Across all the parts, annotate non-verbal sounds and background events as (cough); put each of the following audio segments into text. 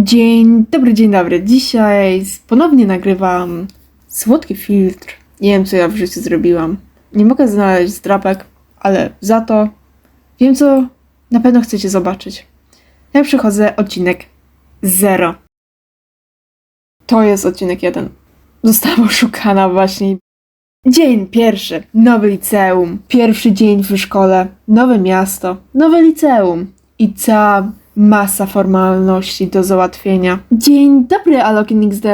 Dzień dobry, dzień dobry. Dzisiaj ponownie nagrywam słodki filtr. Nie wiem, co ja w życiu zrobiłam. Nie mogę znaleźć zdrapek, ale za to wiem, co na pewno chcecie zobaczyć. Ja przychodzę odcinek 0. To jest odcinek 1. Zostałam (laughs) oszukana właśnie. Dzień pierwszy. Nowe liceum. Pierwszy dzień w szkole. Nowe miasto. Nowe liceum. I cała masa formalności do załatwienia. Dzień dobry, Alokin XD.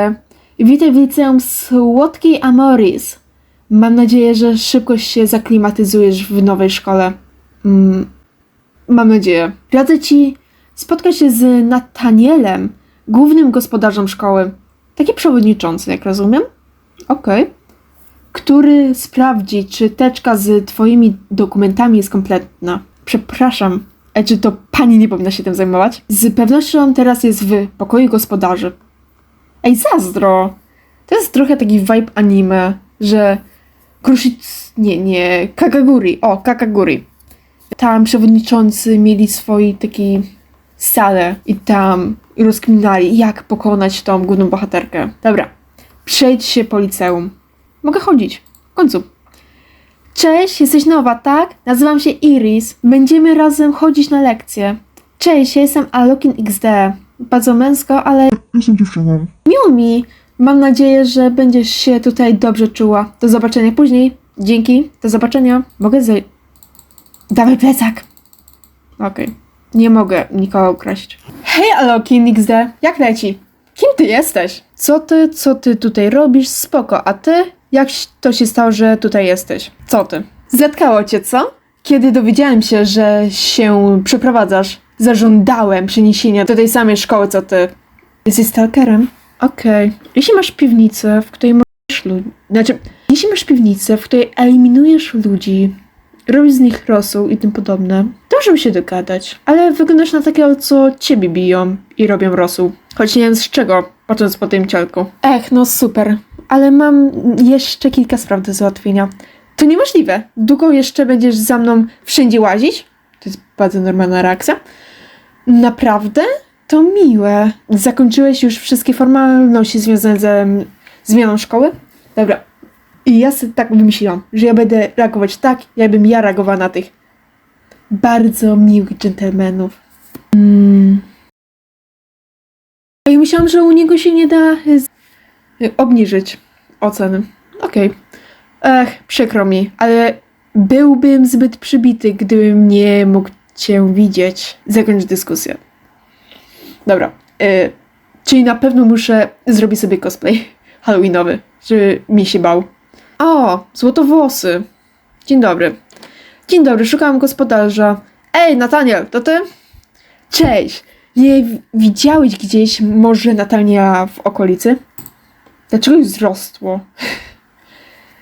Witaj w liceum Słodkiej Amoris. Mam nadzieję, że szybko się zaklimatyzujesz w nowej szkole. Mm, mam nadzieję. Radzę ci spotkać się z Natanielem, głównym gospodarzem szkoły. Taki przewodniczący, jak rozumiem. Okej. Który sprawdzi, czy teczka z twoimi dokumentami jest kompletna. Przepraszam, czy to pani nie powinna się tym zajmować? Z pewnością teraz jest w pokoju gospodarzy. Ej, zazdro! To jest trochę taki vibe anime, że Krushic... Nie, nie, Kakaguri. O, Kakaguri. Tam przewodniczący mieli swój taki salę i tam rozkminali, jak pokonać tą główną bohaterkę. Dobra, przejdź się po liceum. Mogę chodzić. W końcu. Cześć, jesteś nowa, tak? Nazywam się Iris. Będziemy razem chodzić na lekcje. Cześć, ja jestem Alokin XD. Bardzo męsko, ale Jestem dziewczyną. miło mi. Mam nadzieję, że będziesz się tutaj dobrze czuła. Do zobaczenia później. Dzięki. Do zobaczenia. Mogę zaj... Dawaj plecak. Okej. Nie mogę nikogo ukraść. Hej, Alokin XD. Jak leci? Kim ty jesteś? Co ty, co ty tutaj robisz? Spoko. A ty? Jak to się stało, że tutaj jesteś? Co ty? Zatkało cię, co? Kiedy dowiedziałem się, że się przeprowadzasz, zażądałem przeniesienia do tej samej szkoły, co ty. Jesteś stalkerem? Okej. Jeśli masz piwnicę, w której możesz ludzi... Znaczy, jeśli masz piwnicę, w której eliminujesz ludzi, robisz z nich rosół i tym podobne, to możemy się dogadać. Ale wyglądasz na takiego, co ciebie biją i robią rosół. Choć nie wiem z czego, patrząc po tym cielku. Ech, no super. Ale mam jeszcze kilka spraw do załatwienia. To niemożliwe. Długo jeszcze będziesz za mną wszędzie łazić? To jest bardzo normalna reakcja. Naprawdę? To miłe. Zakończyłeś już wszystkie formalności związane ze zmianą szkoły? Dobra. I ja sobie tak wymyśliłam, że ja będę reagować tak, jakbym ja reagowała na tych bardzo miłych dżentelmenów. Mm. I myślałam, że u niego się nie da obniżyć oceny. Okej. Ech, przykro mi, ale byłbym zbyt przybity, gdybym nie mógł cię widzieć. Zakończ dyskusję. Dobra. Y, czyli na pewno muszę zrobić sobie cosplay (laughs) halloweenowy, żeby mi się bał. O, złotowłosy. Dzień dobry. Dzień dobry, szukałam gospodarza. Ej, Nataniel, to ty? Cześć. Nie widziałeś gdzieś może Natania w okolicy? Dlaczego wzrosło?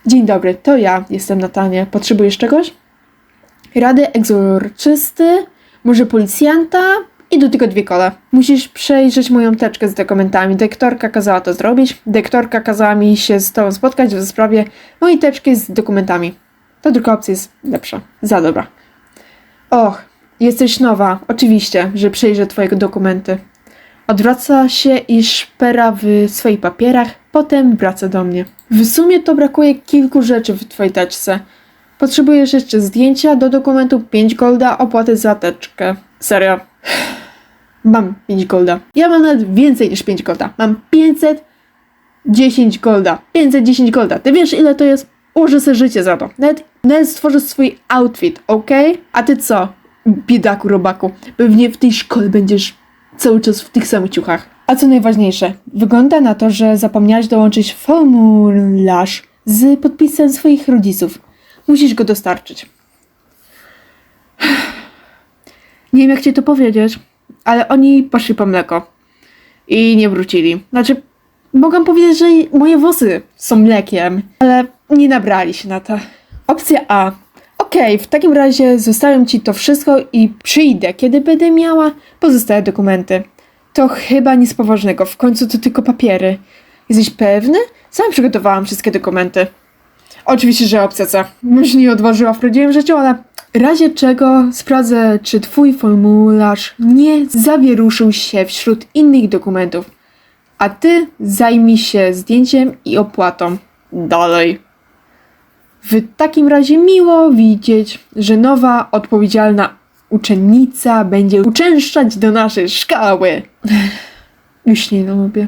Dzień dobry, to ja jestem Natania. Potrzebujesz czegoś? Rady egzorczysty, może policjanta i do tego dwie kole. Musisz przejrzeć moją teczkę z dokumentami. Dektorka kazała to zrobić. Dektorka kazała mi się z tobą spotkać w sprawie mojej teczki z dokumentami. Ta druga opcja jest lepsza. Za dobra. Och, jesteś nowa. Oczywiście, że przejrzę twoje dokumenty. Odwraca się i szpera w swoich papierach, potem wraca do mnie. W sumie to brakuje kilku rzeczy w twojej teczce. Potrzebujesz jeszcze zdjęcia do dokumentu 5 golda, opłaty za teczkę. Serio. (sighs) Mam 5 golda. Ja mam nawet więcej niż 5 golda. Mam 510 golda. 510 golda. Ty wiesz ile to jest? Ułożę sobie życie za to. Nawet, nawet stworzę swój outfit, ok? A ty co? Biedaku, robaku. Pewnie w tej szkole będziesz cały czas w tych samych ciuchach. A co najważniejsze, wygląda na to, że zapomniałaś dołączyć formularz z podpisem swoich rodziców. Musisz go dostarczyć. (sighs) Nie wiem, jak ci to powiedzieć, ale oni poszli po mleko i nie wrócili. Znaczy, mogę powiedzieć, że moje włosy są mlekiem, ale nie nabrali się na to. Opcja A. Okej, w takim razie zostawiam ci to wszystko i przyjdę, kiedy będę miała pozostałe dokumenty. To chyba nic poważnego, w końcu to tylko papiery. Jesteś pewny? Sam przygotowałam wszystkie dokumenty. Oczywiście, że opcja C. Już nie odważyła w prawdziwym życiu, ale razie czego sprawdzę, czy twój formularz nie zawieruszył się wśród innych dokumentów, a ty zajmij się zdjęciem i opłatą. Dalej. W takim razie miło widzieć, że nowa, odpowiedzialna uczennica będzie uczęszczać do naszej szkoły. (laughs) Nie lubię.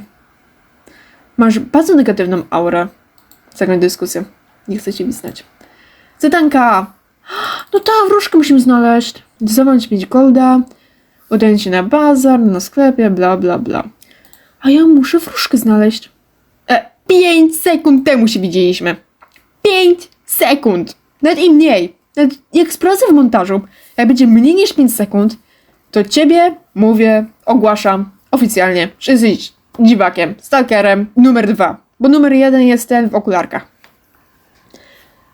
Masz bardzo negatywną aurę. Zakończ dyskusję. Nie chcę cię znać. Zadanka! (gasps) No ta wróżkę musimy znaleźć. Zobacz mieć golda. Udając się na bazar, na sklepie, bla bla bla. A ja muszę wróżkę znaleźć. E, 5 sekund temu się widzieliśmy. 5 sekund. Nawet i mniej. Nawet jak sprawdzę w montażu, jak będzie mniej niż 5 sekund, to ciebie mówię, ogłaszam oficjalnie, że jesteś dziwakiem, stalkerem numer dwa. Bo numer jeden jest ten w okularkach.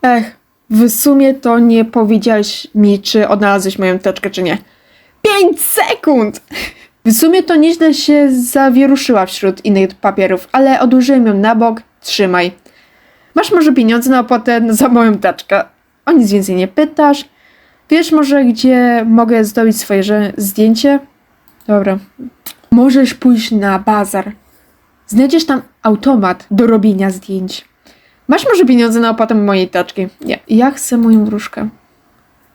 Ech, w sumie to nie powiedziałeś mi, czy odnalazłeś moją teczkę, czy nie. 5 sekund! W sumie to nieźle się zawieruszyła wśród innych papierów, ale odłożyłem ją na bok. Trzymaj. Masz może pieniądze na opłatę za moją teczkę. O nic więcej nie pytasz. Wiesz może, gdzie mogę zdobyć swoje zdjęcie? Dobra. Możesz pójść na bazar. Znajdziesz tam automat do robienia zdjęć. Masz może pieniądze na opłatę mojej teczki? Nie. Ja chcę moją wróżkę.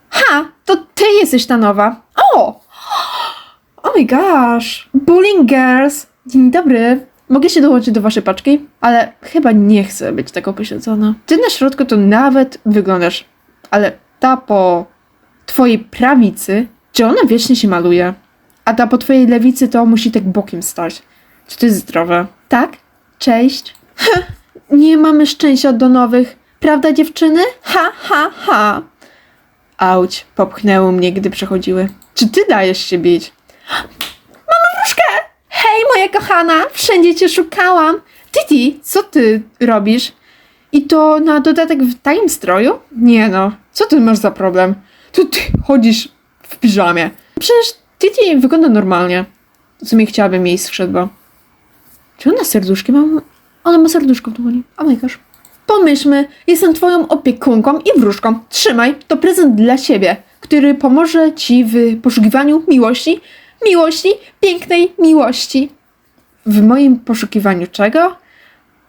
Ha! To ty jesteś ta nowa. O! (gasps) Oh my gosh! Bowling Girls! Dzień dobry. Mogę się dołączyć do waszej paczki? Ale chyba nie chcę być tego pośledzona. Ty na środku to nawet wyglądasz. Ale ta po twojej prawicy, czy ona wiecznie się maluje? A ta po twojej lewicy to musi tak bokiem stać. Czy to jest zdrowe? Tak? Cześć. nie mamy szczęścia do nowych. Prawda dziewczyny? Ha, ha, ha. Auć, popchnęło mnie, gdy przechodziły. Czy ty dajesz się bić? Mamy wróżkę! Hej, moja kochana, wszędzie cię szukałam. Titi, co ty robisz? I to na dodatek w takim stroju? Nie no, co ty masz za problem? Tu ty chodzisz w piżamie. Przecież Titi wygląda normalnie. W sumie chciałabym jej skrzydła. Czy ona serduszki ma? Ona ma serduszko w dłoni. Oh my gosh. Pomyślmy, jestem twoją opiekunką i wróżką. Trzymaj, to prezent dla siebie, który pomoże ci w poszukiwaniu miłości, miłości, pięknej miłości. W moim poszukiwaniu czego?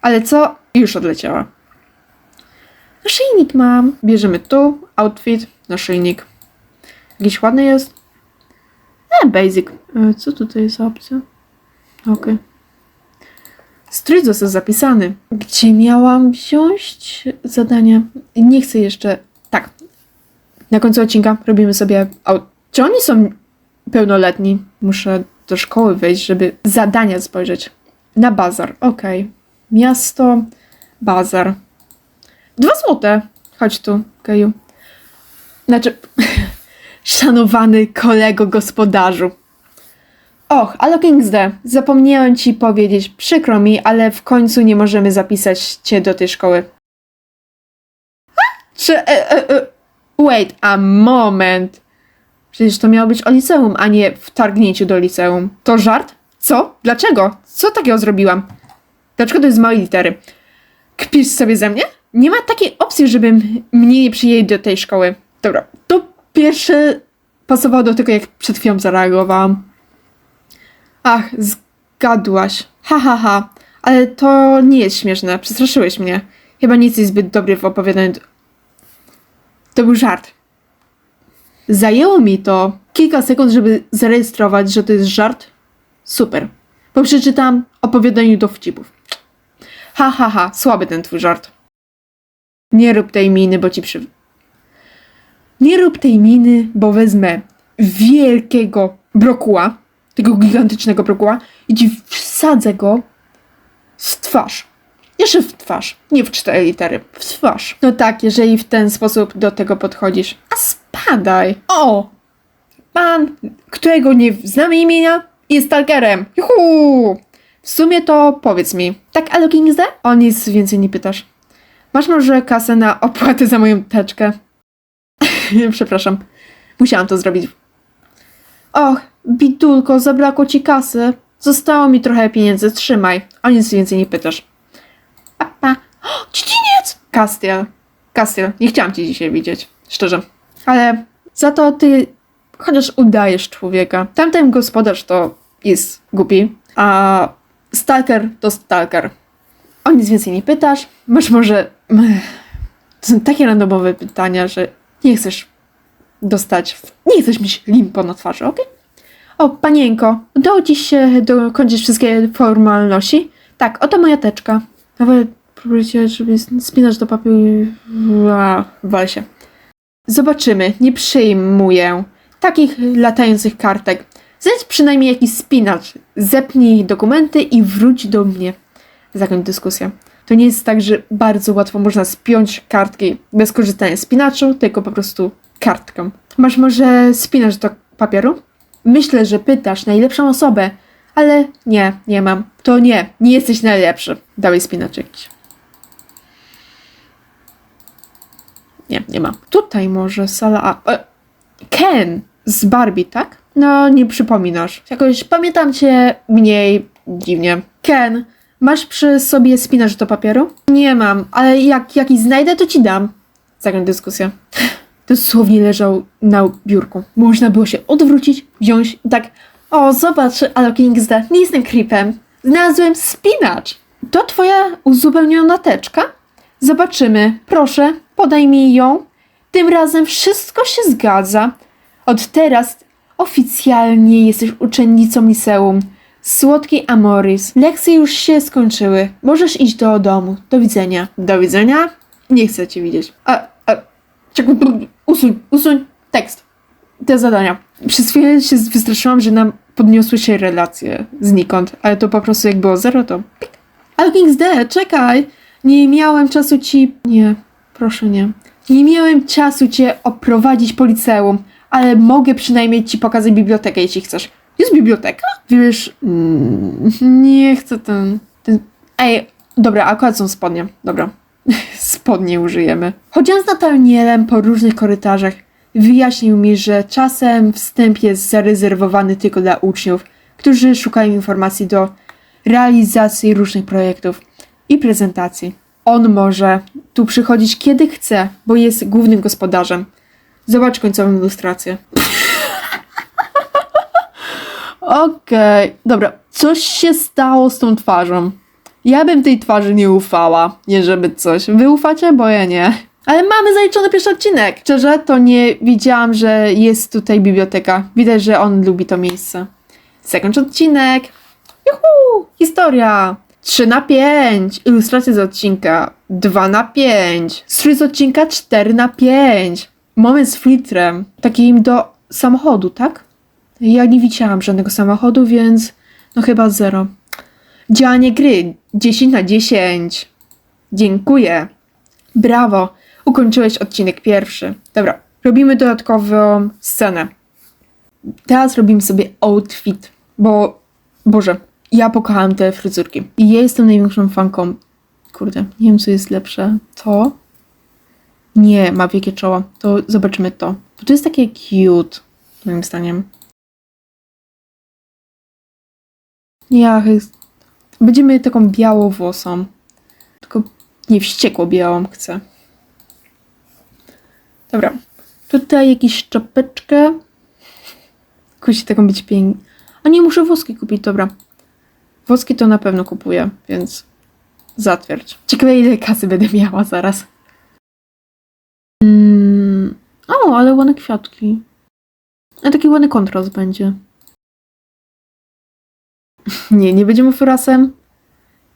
Ale co? Już odleciała. Naszyjnik mam. Bierzemy tu, outfit, naszyjnik. Jakiś ładny jest? E, basic. E, co tutaj za opcja? Okej. Strój został zapisany. Gdzie miałam wziąć zadania? Nie chcę jeszcze. Tak. Na końcu odcinka robimy sobie. Aut... Czy oni są pełnoletni? Muszę do szkoły wejść, żeby zadania spojrzeć. Na bazar. Okej. Miasto, bazar. Dwa złote. Chodź tu, Geju. Znaczy, (laughs) szanowany kolego gospodarzu. Och, ale Kingsde, zapomniałem ci powiedzieć, przykro mi, ale w końcu nie możemy zapisać cię do tej szkoły. Czy, e, e, e, wait a moment. Przecież to miało być o liceum, a nie wtargnięciu do liceum. To żart? Co? Dlaczego? Co takiego zrobiłam? Dlaczego to jest małej litery? Kpisz sobie ze mnie? Nie ma takiej opcji, żebym mnie nie przyjęli do tej szkoły. Dobra, to pierwsze pasowało do tego, jak przed chwilą zareagowałam. Ach, zgadłaś. Ha, ha, ha. Ale to nie jest śmieszne. Przestraszyłeś mnie. Chyba nie jesteś zbyt dobry w opowiadaniu. To był żart. Zajęło mi to kilka sekund, żeby zarejestrować, że to jest żart. Super. Bo przeczytam opowiadaniu dowcipów. Ha, ha, ha. Słaby ten twój żart. Nie rób tej miny, bo ci przy... Nie rób tej miny, bo wezmę wielkiego brokuła, tego gigantycznego brokuła i ci wsadzę go w twarz. Jeszcze w twarz, nie w cztery litery, w twarz. No tak, jeżeli w ten sposób do tego podchodzisz. A spadaj! O! Pan, którego nie znamy imienia, jest stalkerem. Juhu! W sumie to powiedz mi, tak Elo Kingsde? O nic więcej nie pytasz. Masz może kasę na opłatę za moją teczkę? (laughs) Przepraszam, musiałam to zrobić. Och, bidulko, zabrakło ci kasy. Zostało mi trochę pieniędzy, trzymaj. O nic więcej nie pytasz. Papa. O, dziedziniec! Castiel. Castiel, nie chciałam cię dzisiaj widzieć, szczerze. Ale Za to ty chociaż udajesz człowieka. Tamten gospodarz to jest głupi, a stalker to stalker. O nic więcej nie pytasz. Masz może... Ech, To są takie randomowe pytania, że nie chcesz dostać... Nie chcesz mieć limpo na twarzy, okej? O, panienko, udało ci się dokończyć wszystkie formalności? Tak, oto moja teczka. Nawet próbujcie, żeby spinać do papieru... Wal się. Zobaczymy, nie przyjmuję takich latających kartek. Znajdź przynajmniej jakiś spinacz. Zepnij dokumenty i wróć do mnie. Zakończ dyskusję. To nie jest tak, że bardzo łatwo można spiąć kartki bez korzystania z spinaczu, tylko po prostu kartką. Masz może spinacz do papieru? Myślę, że pytasz najlepszą osobę, ale nie, nie mam. To nie, nie jesteś najlepszy. Dawaj spinacz jakiś. Nie, nie ma. Tutaj może sala A. E, Ken z Barbie, tak? No, nie przypominasz. Jakoś pamiętam cię mniej dziwnie. Ken, masz przy sobie spinacz do papieru? Nie mam, ale jak jakiś znajdę, to ci dam. Zakończ dyskusję. Dosłownie leżał na biurku. Można było się odwrócić, wziąć i tak o, zobacz, Aloking zda, nie jestem creepem. Znalazłem spinacz. To twoja uzupełniona teczka? Zobaczymy. Proszę, podaj mi ją. Tym razem wszystko się zgadza. Od teraz oficjalnie jesteś uczennicą liceum. Słodki Amoris. Lekcje już się skończyły. Możesz iść do domu. Do widzenia. Do widzenia? Nie chcę cię widzieć. A, a, czekaj, usuń, usuń tekst. Te zadania. Przez chwilę się wystraszyłam, że nam podniosły się relacje znikąd, ale to po prostu jak było zero, to pik. Ale Kings D, czekaj! Nie miałem czasu ci... Nie, proszę nie. Nie miałem czasu cię oprowadzić po liceum, ale mogę przynajmniej ci pokazać bibliotekę, jeśli chcesz. Jest biblioteka? Wiesz, mm, nie chcę ten, ten... Ej, dobra, akurat są spodnie. Dobra, (laughs) spodnie użyjemy. Chodziłam z Natanielem po różnych korytarzach. Wyjaśnił mi, że czasem wstęp jest zarezerwowany tylko dla uczniów, którzy szukają informacji do realizacji różnych projektów i prezentacji. On może tu przychodzić kiedy chce, bo jest głównym gospodarzem. Zobacz końcową ilustrację. (laughs) Okej, dobra. Coś się stało z tą twarzą. Ja bym tej twarzy nie ufała, nie żeby coś. Wy ufacie? Bo ja nie. Ale mamy zaliczony pierwszy odcinek. Szczerze, to nie widziałam, że jest tutaj biblioteka. Widać, że on lubi to miejsce. Sekund odcinek. Juhu! Historia. 3 na 5. Ilustracje z odcinka. 2 na 5. Strój z odcinka 4 na 5. Moment z filtrem. Takim do samochodu, tak? Ja nie widziałam żadnego samochodu, więc no chyba zero. Działanie gry 10 na 10. Dziękuję. Brawo. Ukończyłeś odcinek pierwszy. Dobra, robimy dodatkową scenę. Teraz robimy sobie outfit, bo Boże, ja pokochałam te fryzurki. I ja jestem największą fanką. Kurde, nie wiem co jest lepsze. To? Nie, ma wielkie czoło. To zobaczymy to. To jest takie cute, moim zdaniem. Ja Będziemy taką białowłosą. Tylko nie wściekło białą chcę. Dobra. Tutaj jakieś czapeczkę. Musi taką być piękna. A nie, muszę woski kupić, dobra. Woski to na pewno kupuję, więc zatwierdź. Ciekawe ile kasy będę miała zaraz. Mm. O, ale ładne kwiatki. A taki ładny kontrast będzie. Nie, nie będziemy furasem.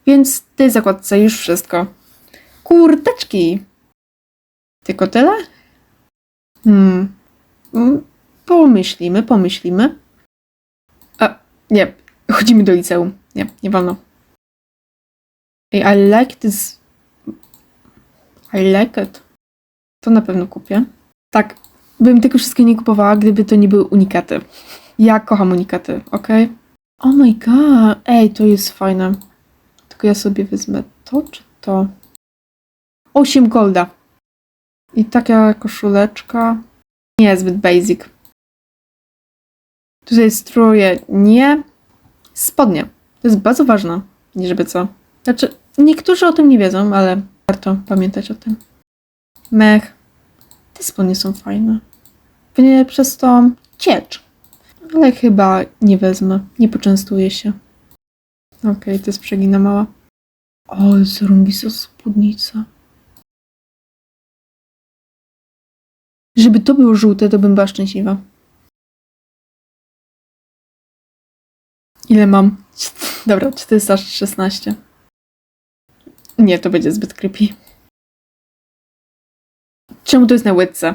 Więc w tej zakładce już wszystko. Kurteczki. Tylko tyle? Hmm. Mm, Pomyślimy, pomyślimy. A, nie. Chodzimy do liceum. Nie, nie wolno. I like this. I like it. To na pewno kupię. Tak, bym tego wszystkiego nie kupowała, gdyby to nie były unikaty. Ja kocham unikaty, ok? Oh my god, ej, to jest fajne. Tylko ja sobie wezmę to czy to? 8 golda. I taka koszuleczka. Nie, zbyt basic. Tutaj stroje nie. Spodnie. To jest bardzo ważne. Nie żeby co. Znaczy, niektórzy o tym nie wiedzą, ale warto pamiętać o tym. Mech. Te spodnie są fajne. Pewnie przez tą ciecz. Ale chyba nie wezmę. Nie poczęstuję się. Okej, to jest przegina mała. O, zarąbista spódnica. Żeby to było żółte, to bym była szczęśliwa. Ile mam? (laughs) Dobra, 416. Nie, to będzie zbyt creepy. Czemu to jest na łydce?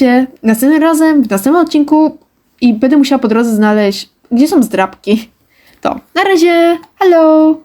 Się następnym razem, w następnym odcinku i będę musiała po drodze znaleźć, gdzie są zdrabki. To, na razie, hello!